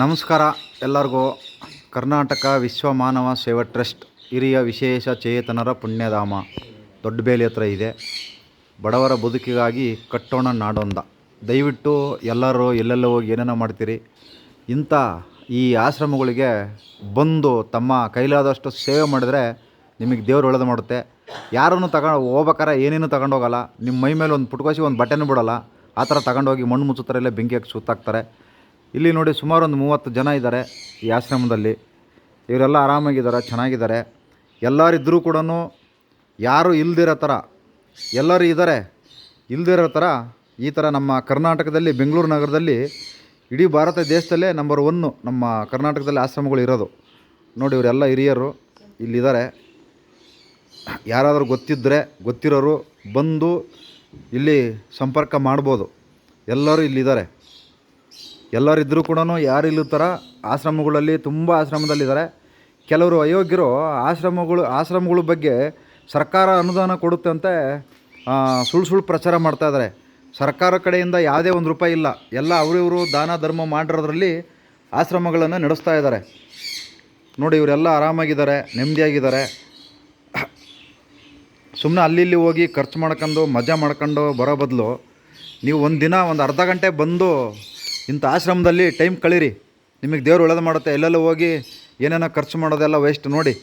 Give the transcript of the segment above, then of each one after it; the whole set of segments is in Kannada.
ನಮಸ್ಕಾರ ಎಲ್ಲರಿಗೂ. ಕರ್ನಾಟಕ ವಿಶ್ವ ಮಾನವ ಸೇವಾ ಟ್ರಸ್ಟ್ ಹಿರಿಯ ವಿಶೇಷ ಚೇತನರ ಪುಣ್ಯಧಾಮ ದೊಡ್ಡಬೇಲಿ ಹತ್ರ ಇದೆ. ಬಡವರ ಬದುಕಿಗಾಗಿ ಕಟ್ಟೋಣ ನಾಡೊಂದ. ದಯವಿಟ್ಟು ಎಲ್ಲರೂ ಎಲ್ಲೆಲ್ಲ ಹೋಗಿ ಏನೇನೋ ಮಾಡ್ತೀರಿ. ಇಂಥ ಈ ಆಶ್ರಮಗಳಿಗೆ ಬಂದು ತಮ್ಮ ಕೈಲಾದಷ್ಟು ಸೇವೆ ಮಾಡಿದ್ರೆ ನಿಮಗೆ ದೇವ್ರು ಒಳ್ಳೆದು ಮಾಡುತ್ತೆ. ಯಾರನ್ನು ತಗೊಂಡು ಹೋಗ್ಬೇಕಾರೆ ಏನೇನು ತಗೊಂಡೋಗಲ್ಲ. ನಿಮ್ಮ ಮೈ ಮೇಲೆ ಒಂದು ಪುಟ್ಕೋಸಿ ಒಂದು ಬಟ್ಟೆನೂ ಬಿಡೋಲ್ಲ. ಆ ಥರ ತಗೊಂಡೋಗಿ ಮಣ್ಣು ಮುಚ್ಚುತ್ತಾರೆ, ಇಲ್ಲೇ ಬೆಂಕಿ ಹಾಕಿ ಸುತ್ತಾಕ್ತಾರೆ. ಇಲ್ಲಿ ನೋಡಿ ಸುಮಾರು ಒಂದು ಮೂವತ್ತು ಜನ ಇದ್ದಾರೆ ಈ ಆಶ್ರಮದಲ್ಲಿ. ಇವರೆಲ್ಲ ಆರಾಮಾಗಿದ್ದಾರೆ, ಚೆನ್ನಾಗಿದ್ದಾರೆ. ಎಲ್ಲರಿದ್ದರೂ ಕೂಡ ಯಾರು ಇಲ್ದಿರೋ ಥರ, ಎಲ್ಲರೂ ಇದ್ದಾರೆ ಇಲ್ದಿರೋ ಥರ ಈ ಥರ ನಮ್ಮ ಕರ್ನಾಟಕದಲ್ಲಿ, ಬೆಂಗಳೂರು ನಗರದಲ್ಲಿ ಇಡೀ ಭಾರತ ದೇಶದಲ್ಲೇ ನಂಬರ್ ಒನ್ನು ನಮ್ಮ ಕರ್ನಾಟಕದಲ್ಲಿ ಆಶ್ರಮಗಳು ಇರೋದು. ನೋಡಿ ಇವರೆಲ್ಲ ಹಿರಿಯರು ಇಲ್ಲಿದ್ದಾರೆ. ಯಾರಾದರೂ ಗೊತ್ತಿದ್ದರೆ ಗೊತ್ತಿರೋರು ಬಂದು ಇಲ್ಲಿ ಸಂಪರ್ಕ ಮಾಡ್ಬೋದು. ಎಲ್ಲರೂ ಇಲ್ಲಿದ್ದಾರೆ. ಎಲ್ಲರಿದ್ದರೂ ಕೂಡ ಯಾರು ಥರ ಆಶ್ರಮಗಳಲ್ಲಿ ತುಂಬ ಆಶ್ರಮದಲ್ಲಿದ್ದಾರೆ. ಕೆಲವರು ಅಯೋಗ್ಯರು ಆಶ್ರಮಗಳು, ಆಶ್ರಮಗಳ ಬಗ್ಗೆ ಸರ್ಕಾರ ಅನುದಾನ ಕೊಡುತ್ತೆ ಅಂತ ಸುಳ್ಳು ಸುಳ್ಳು ಪ್ರಚಾರ ಮಾಡ್ತಾ ಇದ್ದಾರೆ. ಸರ್ಕಾರ ಕಡೆಯಿಂದ ಯಾವುದೇ ಒಂದು ರೂಪಾಯಿ ಇಲ್ಲ. ಎಲ್ಲ ಅವರಿವರು ದಾನ, ಧರ್ಮ ಮಾಡಿರೋದ್ರಲ್ಲಿ ಆಶ್ರಮಗಳನ್ನು ನಡೆಸ್ತಾ ಇದ್ದಾರೆ. ನೋಡಿ, ಇವರೆಲ್ಲ ಆರಾಮಾಗಿದ್ದಾರೆ, ನೆಮ್ಮದಿಯಾಗಿದ್ದಾರೆ. ಸುಮ್ಮನೆ ಅಲ್ಲಿ ಇಲ್ಲಿ ಹೋಗಿ ಖರ್ಚು ಮಾಡ್ಕೊಂಡು, ಮಜಾ ಮಾಡ್ಕೊಂಡು ಬರೋ ಬದಲು ನೀವು ಒಂದು ದಿನ, ಒಂದು ಅರ್ಧ ಗಂಟೆ ಬಂದು ಇಂಥ ಆಶ್ರಮದಲ್ಲಿ ಟೈಮ್ ಕಳೀರಿ. ನಿಮಗೆ ದೇವ್ರು ಒಳ್ಳೇದು ಮಾಡುತ್ತೆ. ಎಲ್ಲೆಲ್ಲ ಹೋಗಿ ಏನೇನೋ ಖರ್ಚು ಮಾಡೋದೆಲ್ಲ ವೇಸ್ಟ್ ನೋಡಿ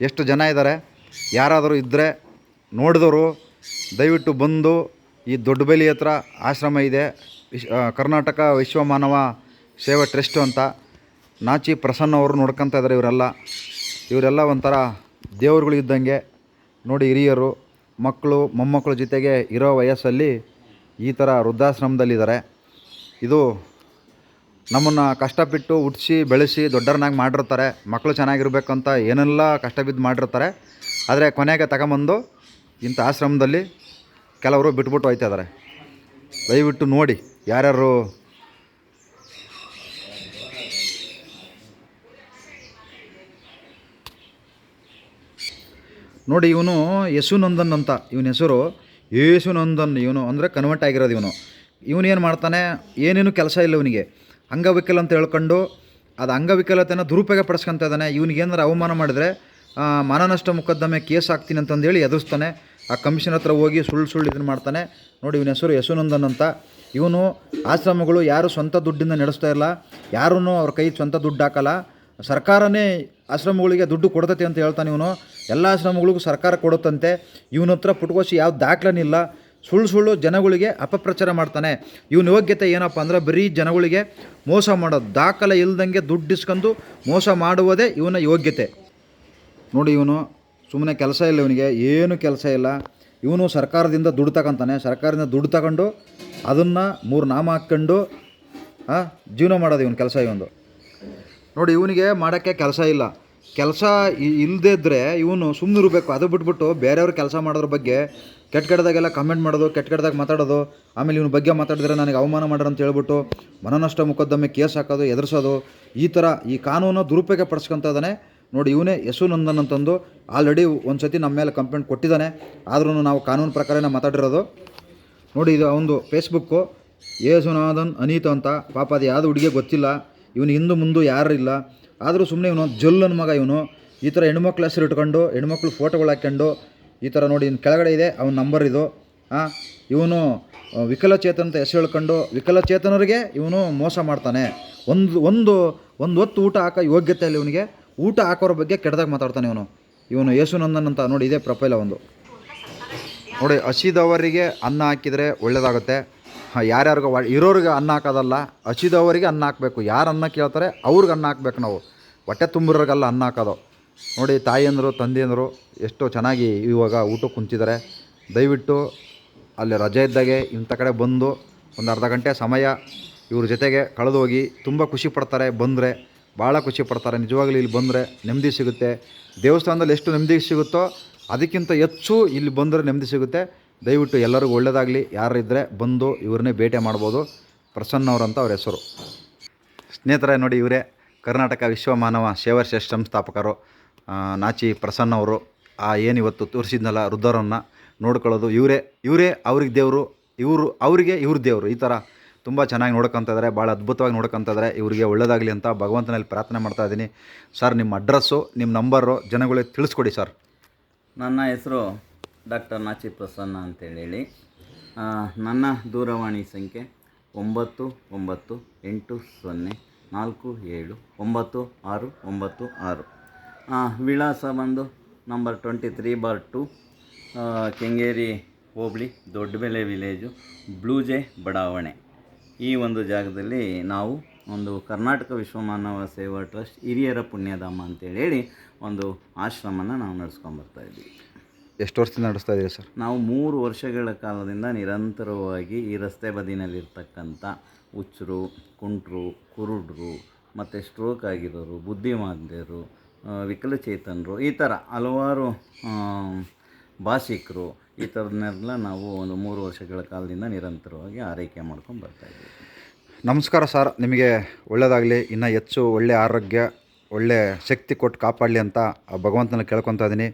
ಎಷ್ಟು ಜನ ಇದ್ದಾರೆ ಯಾರಾದರೂ ಇದ್ದರೆ ನೋಡಿದವರು, ದಯವಿಟ್ಟು ಬಂದು ಈ ದೊಡ್ಡಬೇಲಿ ಹತ್ರ ಆಶ್ರಮ ಇದೆ. ವಿಶ್ ಕರ್ನಾಟಕ ವಿಶ್ವ ಮಾನವ ಸೇವಾ ಟ್ರಸ್ಟು ಅಂತ. ನಾಚಿ ಪ್ರಸನ್ನ ಅವರು ನೋಡ್ಕೊತಾ ಇದ್ದಾರೆ ಇವರೆಲ್ಲ. ಇವರೆಲ್ಲ ಒಂಥರ ದೇವ್ರುಗಳು ಇದ್ದಂಗೆ. ನೋಡಿ ಹಿರಿಯರು, ಮಕ್ಕಳು, ಮೊಮ್ಮಕ್ಕಳ ಜೊತೆಗೆ ಇರೋ ವಯಸ್ಸಲ್ಲಿ ಈ ಥರ ವೃದ್ಧಾಶ್ರಮದಲ್ಲಿದ್ದಾರೆ. ಇದು ನಮ್ಮನ್ನು ಕಷ್ಟಪಟ್ಟು ಹುಟ್ಟಿಸಿ ಬೆಳೆಸಿ ದೊಡ್ಡರನ್ನಾಗಿ ಮಾಡಿರ್ತಾರೆ. ಮಕ್ಕಳು ಚೆನ್ನಾಗಿರ್ಬೇಕಂತ ಏನೆಲ್ಲ ಕಷ್ಟ ಬಿದ್ದು ಮಾಡಿರ್ತಾರೆ. ಆದರೆ ಕೊನೆಗೆ ತಗೊಂಬಂದು ಇಂಥ ಆಶ್ರಮದಲ್ಲಿ ಕೆಲವರು ಬಿಟ್ಬಿಟ್ಟು ಹೋಯ್ತಾ ಇದ್ದಾರೆ ದಯವಿಟ್ಟು ನೋಡಿ ಯಾರ್ಯಾರು ನೋಡಿ ಇವನು ಯಶುನಂದನ್ ಅಂತ. ಇವನ ಹೆಸರು ಯೇಸುನಂದನ್ ಇವನು. ಅಂದರೆ ಕನ್ವರ್ಟ್ ಆಗಿರೋದು ಇವನು. ಇವನು ಏನು ಮಾಡ್ತಾನೆ? ಏನೇನು ಕೆಲಸ ಇಲ್ಲ ಇವನಿಗೆ. ಅಂಗವಿಕಲ ಅಂತ ಹೇಳ್ಕೊಂಡು ಅದು ಅಂಗವಿಕಲತೆನ ದುರುಪಯೋಗ ಪಡಿಸ್ಕೊತ ಇದ್ದಾನೆ. ಇವನಿಗೆ ಅವಮಾನ ಮಾಡಿದ್ರೆ ಮಾನನಷ್ಟ ಮೊಕದ್ದಮೆ ಕೇಸ್ ಹಾಕ್ತೀನಿ ಅಂತಂದೇಳಿ ಎದುರಿಸ್ತಾನೆ. ಆ ಕಮಿಷನ್ ಹತ್ರ ಹೋಗಿ ಸುಳ್ಳು ಸುಳ್ಳು ಇದನ್ನು ಮಾಡ್ತಾನೆ. ನೋಡಿ ಇವನ ಹೆಸರು ಯಶುನಂದನ್ ಅಂತ. ಇವನು ಆಶ್ರಮಗಳು ಯಾರು ಸ್ವಂತ ದುಡ್ಡಿಂದ ನಡೆಸ್ತಾ ಇಲ್ಲ ಯಾರೂ ಅವ್ರ ಕೈ ಸ್ವಂತ ದುಡ್ಡು ಹಾಕಲ್ಲ. ಸರ್ಕಾರನೇ ಆಶ್ರಮಗಳಿಗೆ ದುಡ್ಡು ಕೊಡ್ತೈತೆ ಅಂತ ಹೇಳ್ತಾನೆ ಇವನು. ಎಲ್ಲ ಆಶ್ರಮಗಳಿಗೂ ಸರ್ಕಾರ ಕೊಡುತ್ತಂತೆ. ಇವನ ಹತ್ರ ಪುಟ್ಕೋಸಿ ಯಾವ ದಾಖಲೆನಿಲ್ಲ ಸುಳ್ಳು ಸುಳ್ಳು ಜನಗಳಿಗೆ ಅಪಪ್ರಚಾರ ಮಾಡ್ತಾನೆ. ಇವನ ಯೋಗ್ಯತೆ ಏನಪ್ಪ ಅಂದ್ರೆ ಬರೀ ಜನಗಳಿಗೆ ಮೋಸ ಮಾಡೋದು ದಾಖಲೆ ಇಲ್ದಂಗೆ ದುಡ್ಡು ಇಸ್ಕೊಂಡು ಮೋಸ ಮಾಡುವುದೇ ಇವನ ಯೋಗ್ಯತೆ. ನೋಡಿ ಇವನು ಸುಮ್ಮನೆ ಕೆಲಸ ಇಲ್ಲ ಇವನಿಗೆ, ಏನು ಕೆಲಸ ಇಲ್ಲ. ಇವನು ಸರ್ಕಾರದಿಂದ ದುಡ್ಡು ತಗೊಂತಾನೆ ಸರ್ಕಾರದಿಂದ ದುಡ್ಡು ತಗೊಂಡು ಅದನ್ನು ಮೂರು ನಾಮ ಹಾಕ್ಕೊಂಡು ಜೀವನ ಮಾಡೋದು ಇವನು ಕೆಲಸ ಇವನು ನೋಡಿ ಇವನಿಗೆ ಮಾಡೋಕ್ಕೆ ಕೆಲಸ ಇಲ್ಲ. ಕೆಲಸ ಇಲ್ಲದೇ ಇದ್ದರೆ ಇವನು ಸುಮ್ಮನೆ ಇರಬೇಕು ಅದು ಬಿಟ್ಬಿಟ್ಟು ಬೇರೆಯವ್ರ ಕೆಲಸ ಮಾಡೋದ್ರ ಬಗ್ಗೆ ಕೆಟ್ಟ ಕೆಟ್ಟದಾಗೆಲ್ಲ ಕಮೆಂಟ್ ಮಾಡೋದು ಕೆಟ್ಟ ಕೆಟ್ಟದಾಗ ಮಾತಾಡೋದು, ಆಮೇಲೆ ಇವನ ಬಗ್ಗೆ ಮಾತಾಡಿದ್ರೆ ನನಗೆ ಅವಮಾನ ಮಾಡ್ರು ಅಂತ ಹೇಳ್ಬಿಟ್ಟು ಮನನಷ್ಟ ಮೊಕದ್ದಮೆ ಕೇಸ್ ಹಾಕೋದು, ಎದುರಿಸೋದು, ಈ ಥರ ಈ ಕಾನೂನು ದುರುಪಯೋಗ ಪಡಿಸ್ಕೊತ ಇದ್ದಾನೆ. ನೋಡಿ, ಇವನೇ ಯಶು ನಂದನ್ ಅಂತಂದು ಆಲ್ರೆಡಿ ಒಂದು ಸತಿ ನಮ್ಮ ಮೇಲೆ ಕಂಪ್ಲೇಂಟ್ ಕೊಟ್ಟಿದ್ದಾನೆ. ಆದ್ರೂ ನಾವು ಕಾನೂನು ಪ್ರಕಾರನೇ ಮಾತಾಡಿರೋದು. ನೋಡಿ, ಇದು ಅವನು ಫೇಸ್ಬುಕ್ಕು ಯೇಸುನಾಥನ್ ಅನೀತಾ ಅಂತ, ಪಾಪ ಅದು ಯಾವುದು ಹುಡುಗಿ ಗೊತ್ತಿಲ್ಲ. ಇವನು ಹಿಂದು ಮುಂದೆ ಯಾರು ಇಲ್ಲ. ಆದರೂ ಸುಮ್ಮನೆ ಇವನು ಜೊಲ್ಲನ ಮಗ ಇವನು. ಈ ಥರ ಹೆಣ್ಮಕ್ಳು ಹೆಸರು ಇಟ್ಕೊಂಡು ಹೆಣ್ಮಕ್ಳು ಫೋಟೋಗಳು ಹಾಕ್ಕೊಂಡು ಈ ಥರ ನೋಡಿ ಇನ್ನು ಕೆಳಗಡೆ ಇದೆ, ಅವನ ನಂಬರ್ ಇದು. ಹಾಂ ಇವನು ವಿಕಲಚೇತನ ಅಂತ ಹೆಸರು ಹೇಳ್ಕೊಂಡು ವಿಕಲಚೇತನರಿಗೆ ಇವನು ಮೋಸ ಮಾಡ್ತಾನೆ. ಒಂದು ಒಂದು ಒಂದು ಹೊತ್ತು ಊಟ ಹಾಕೋ ಯೋಗ್ಯತೆ ಇಲ್ಲ ಇವನಿಗೆ ಊಟ ಹಾಕೋರ ಬಗ್ಗೆ ಕೆಟ್ಟದಾಗ ಮಾತಾಡ್ತಾನೆ ಇವನು. ಇವನು ಯೇಸುನಂದನ್ ಅಂತ ನೋಡಿ ಇದೇ ಪ್ರೊಫೈಲ ಒಂದು ನೋಡಿ ಹಸಿದವರಿಗೆ ಅನ್ನ ಹಾಕಿದರೆ ಒಳ್ಳೆಯದಾಗುತ್ತೆ ಯಾರ್ಯಾರಿಗೂ ಇರೋರಿಗೆ ಅನ್ನ ಹಾಕೋದಲ್ಲ ಹಸಿದವರಿಗೆ ಅನ್ನ ಹಾಕಬೇಕು. ಯಾರು ಅನ್ನ ಕೇಳ್ತಾರೆ, ಅವ್ರಿಗೆ ಅನ್ನ ಹಾಕ್ಬೇಕು ನಾವು. ಹೊಟ್ಟೆ ತುಂಬಿರೋರಿಗೆಲ್ಲ ಅನ್ನ ಹಾಕೋದು. ನೋಡಿ ತಾಯಿಯಂದರು, ತಂದೆಯಂದಿರು ಎಷ್ಟು ಚೆನ್ನಾಗಿ ಇವಾಗ ಊಟಕ್ಕೆ ಕುಂತಿದ್ದಾರೆ ದಯವಿಟ್ಟು ಅಲ್ಲಿ ರಜೆ ಇದ್ದಾಗೆ ಇಂಥ ಕಡೆ ಬಂದು ಒಂದು ಅರ್ಧ ಗಂಟೆ ಸಮಯ ಇವ್ರ ಜೊತೆಗೆ ಕಳೆದು ಹೋಗಿ ತುಂಬ ಖುಷಿ ಪಡ್ತಾರೆ, ಬಂದರೆ. ಭಾಳ ಖುಷಿ ಪಡ್ತಾರೆ. ನಿಜವಾಗ್ಲೂ ಇಲ್ಲಿ ಬಂದರೆ ನೆಮ್ಮದಿ ಸಿಗುತ್ತೆ. ದೇವಸ್ಥಾನದಲ್ಲಿ ಎಷ್ಟು ನೆಮ್ಮದಿ ಸಿಗುತ್ತೋ ಅದಕ್ಕಿಂತ ಹೆಚ್ಚು ಇಲ್ಲಿ ಬಂದರೆ ನೆಮ್ಮದಿ ಸಿಗುತ್ತೆ. ದಯವಿಟ್ಟು ಎಲ್ಲರಿಗೂ ಒಳ್ಳೆಯದಾಗಲಿ ಯಾರಿದ್ದರೆ ಬಂದು ಇವ್ರನ್ನೇ ಭೇಟಿ ಮಾಡ್ಬೋದು. ಪ್ರಸನ್ನ ಅವ್ರಂತ ಅವ್ರ ಹೆಸರು. ಸ್ನೇಹಿತರೆ, ನೋಡಿ ಇವರೇ ಕರ್ನಾಟಕ ವಿಶ್ವ ಮಾನವ ಸೇವಾ ಸಂಸ್ಥಾಪಕರು. ನಾಚಿ ಪ್ರಸನ್ನ ಅವರು ಆ ಏನು ಇವತ್ತು ತೋರಿಸಿದ್ನಲ್ಲ ವೃದ್ಧರನ್ನು ನೋಡ್ಕೊಳ್ಳೋದು, ಇವರೇ ಇವರೇ ಅವ್ರಿಗೆ ದೇವರು, ಇವರು, ಅವರಿಗೆ ಇವ್ರ ದೇವರು. ಈ ಥರ ತುಂಬ ಚೆನ್ನಾಗಿ ನೋಡ್ಕೊತಿದ್ದಾರೆ ಭಾಳ ಅದ್ಭುತವಾಗಿ ನೋಡ್ಕೊತಿದ್ದಾರೆ ಇವರಿಗೆ ಒಳ್ಳೆಯದಾಗಲಿ ಅಂತ ಭಗವಂತನಲ್ಲಿ ಪ್ರಾರ್ಥನೆ ಮಾಡ್ತಾ ಇದ್ದೀನಿ. ಸರ್, ನಿಮ್ಮ ಅಡ್ರೆಸ್ಸು, ನಿಮ್ಮ ನಂಬರು ಜನಗಳಿಗೆ ತಿಳಿಸ್ಕೊಡಿ ಸರ್. ನನ್ನ ಹೆಸರು ಡಾಕ್ಟರ್ ನಾಚಿ ಪ್ರಸನ್ನ ಅಂತೇಳಿ. ನನ್ನ ದೂರವಾಣಿ ಸಂಖ್ಯೆ ಒಂಬತ್ತು ಒಂಬತ್ತು, ಎಂಟು, ಸೊನ್ನೆ, ನಾಲ್ಕು, ಏಳು, ಒಂಬತ್ತು, ಆರು ಒಂಬತ್ತು, ಆರು. ವಿಳಾಸ ಬಂದು number twenty three bar two Kengeri ಹೋಬಳಿ ದೊಡ್ಡಬೆಲೆ ವಿಲೇಜು ಬ್ಲೂಜೆ ಬಡಾವಣೆ. ಈ ಒಂದು ಜಾಗದಲ್ಲಿ ನಾವು ಒಂದು ಕರ್ನಾಟಕ ವಿಶ್ವಮಾನವ ಸೇವಾ ಟ್ರಸ್ಟ್ ಹಿರಿಯರ ಪುಣ್ಯಧಾಮ ಅಂತೇಳಿ ಹೇಳಿ ಒಂದು ಆಶ್ರಮನ ನಾವು ನಡೆಸ್ಕೊಂಬರ್ತಾ ಇದ್ದೀವಿ ಎಷ್ಟು ವರ್ಷದಿಂದ ನಡೆಸ್ತಾ ಇದ್ದೀವಿ ಸರ್? ನಾವು ಮೂರು ವರ್ಷಗಳ ಕಾಲದಿಂದ ನಿರಂತರವಾಗಿ ಈ ರಸ್ತೆ ಬದಿನಲ್ಲಿರ್ತಕ್ಕಂಥ ಹುಚ್ಚರು ಕುಂಟರು ಕುರುಡ್ರು ಮತ್ತು ಸ್ಟ್ರೋಕ್ ಆಗಿರೋರು ಬುದ್ಧಿಮಾಂದ್ಯರು ವಿಕಲಚೇತನರು ಈ ಥರ ಹಲವಾರು ಭಾಷಿಕರು ಈ ಥರದನ್ನೆಲ್ಲ ನಾವು ಒಂದು ಮೂರು ವರ್ಷಗಳ ಕಾಲದಿಂದ ನಿರಂತರವಾಗಿ ಆರೈಕೆ ಮಾಡ್ಕೊಂಡು ಬರ್ತಾಯಿದ್ದೀವಿ ನಮಸ್ಕಾರ ಸರ್. ನಿಮಗೆ ಒಳ್ಳೆಯದಾಗಲಿ ಇನ್ನೂ ಹೆಚ್ಚು ಒಳ್ಳೆಯ ಆರೋಗ್ಯ, ಒಳ್ಳೆ ಶಕ್ತಿ ಕೊಟ್ಟು ಕಾಪಾಡಲಿ ಅಂತ ಭಗವಂತನ ಕೇಳ್ಕೊತಾ ಇದ್ದೀನಿ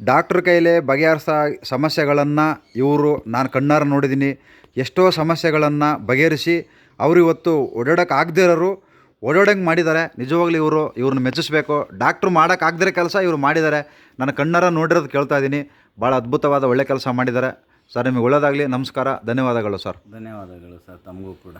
ಡಾಕ್ಟ್ರ್ ಕೈಲೇ ಬಗೆಹರಿಸ ಸಮಸ್ಯೆಗಳನ್ನು ಇವರು, ನಾನು ಕಣ್ಣಾರು ನೋಡಿದ್ದೀನಿ ಎಷ್ಟೋ ಸಮಸ್ಯೆಗಳನ್ನು ಬಗೆಹರಿಸಿ, ಅವರು ಇವತ್ತು ಓಡಾಡೋಕೆ ಆಗದೇ ಇರೋರು ಓಡಾಡಂಗೆ ಮಾಡಿದ್ದಾರೆ. ನಿಜವಾಗ್ಲೂ ಇವರು, ಇವ್ರನ್ನ ಮೆಚ್ಚಿಸ್ಬೇಕು. ಡಾಕ್ಟ್ರು ಮಾಡೋಕ್ಕಾಗ್ದಿರೋ ಕೆಲಸ ಇವರು ಮಾಡಿದ್ದಾರೆ. ನನ್ನ ಕಣ್ಣಾರ ನೋಡಿರೋದು ಕೇಳ್ತಾ ಇದ್ದೀನಿ ಭಾಳ ಅದ್ಭುತವಾದ ಒಳ್ಳೆ ಕೆಲಸ ಮಾಡಿದ್ದಾರೆ. ಸರ್, ನಿಮಗೆ ಒಳ್ಳೆಯದಾಗಲಿ ನಮಸ್ಕಾರ. ಧನ್ಯವಾದಗಳು, ಸರ್. ಧನ್ಯವಾದಗಳು, ಸರ್. ತಮಗೂ ಕೂಡ.